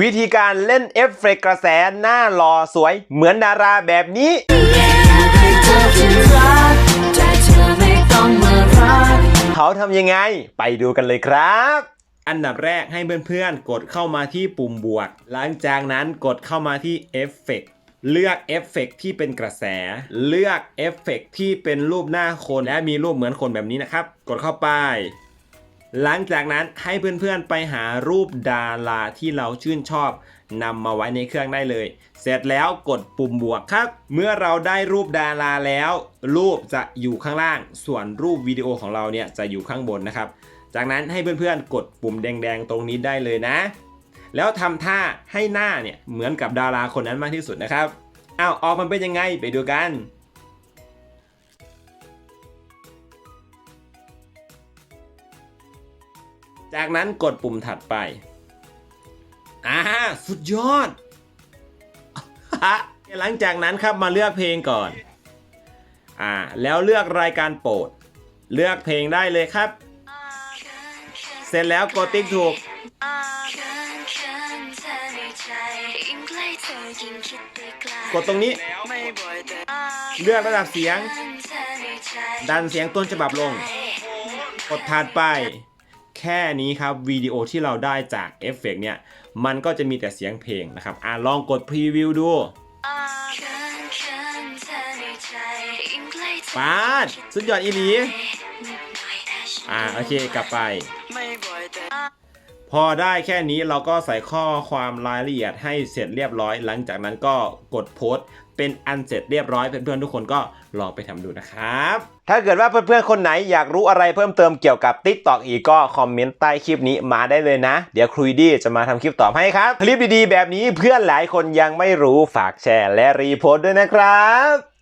วิธีการเล่นเอฟเฟกกระแสหน้าหล่อสวยเหมือนดาราแบบนี้เธอที่รักแต่เธอไม่ต้องมารักเขาทำยังไง ไปดูกันเลยครับ อันดับแรกให้เพื่อนๆ กดเข้ามาที่ปุ่มบวก หลังจากนั้นกดเข้ามาที่เอฟเฟกเลือกเอฟเฟกที่เป็นกระแส เลือกเอฟเฟกที่เป็นรูปหน้าคนและมีรูปเหมือนคนแบบนี้นะครับ กดเข้าไป หลังจากนั้นให้เพื่อนๆไปหารูปดาราที่เราชื่นชอบนำมาไว้ในเครื่องได้เลย เสร็จแล้วกดปุ่มบวกครับ เมื่อเราได้รูปดาราแล้ว รูปจะอยู่ข้างล่าง ส่วนรูปวิดีโอของเราเนี่ยจะอยู่ข้างบนนะครับ จากนั้นให้เพื่อนๆกดปุ่มแดงๆตรงนี้ได้เลยนะ แล้วทำท่าให้หน้าเนี่ยเหมือนกับดาราคนนั้นมากที่สุดนะครับอ้าวออกมันเป็นยังไงไปดูกัน จากนั้นกดปุ่มถัดไป อ่า สุดยอด หลังจากนั้นครับมาเลือกเพลงก่อน อ่า แล้วเลือกรายการโปรด เลือกเพลงได้เลยครับ เสร็จแล้วกดติ๊กถูก กดตรงนี้ เลือกระดับเสียง ดันเสียงต้นฉบับลง กดถัดไป แค่นี้ครับวิดีโอที่เราได้จากเอฟเฟกต์เนี่ยมันก็จะมีแต่เสียงเพลงนะครับอ่าลองกดพรีวิวดูปาดสุดยอดอีหลีอ่าโอเคกลับไป พอได้แค่นี้เราก็ใส่ข้อความรายละเอียดให้เสร็จเรียบร้อย หลังจากนั้นก็กดโพสต์เป็นอันเสร็จเรียบร้อยเพื่อนๆทุกคนก็ลองไปทำดูนะครับ ถ้าเกิดว่าเพื่อนๆคนไหนอยากรู้อะไรเพิ่มเติมเกี่ยวกับ TikTok อีกก็คอมเมนต์ใต้คลิปนี้มาได้เลยนะ เดี๋ยวครูดี้จะมาทำคลิปตอบให้ครับ คลิปดีๆแบบนี้เพื่อนหลายคนยังไม่รู้ฝากแชร์และรีโพสต์ด้วยนะครับ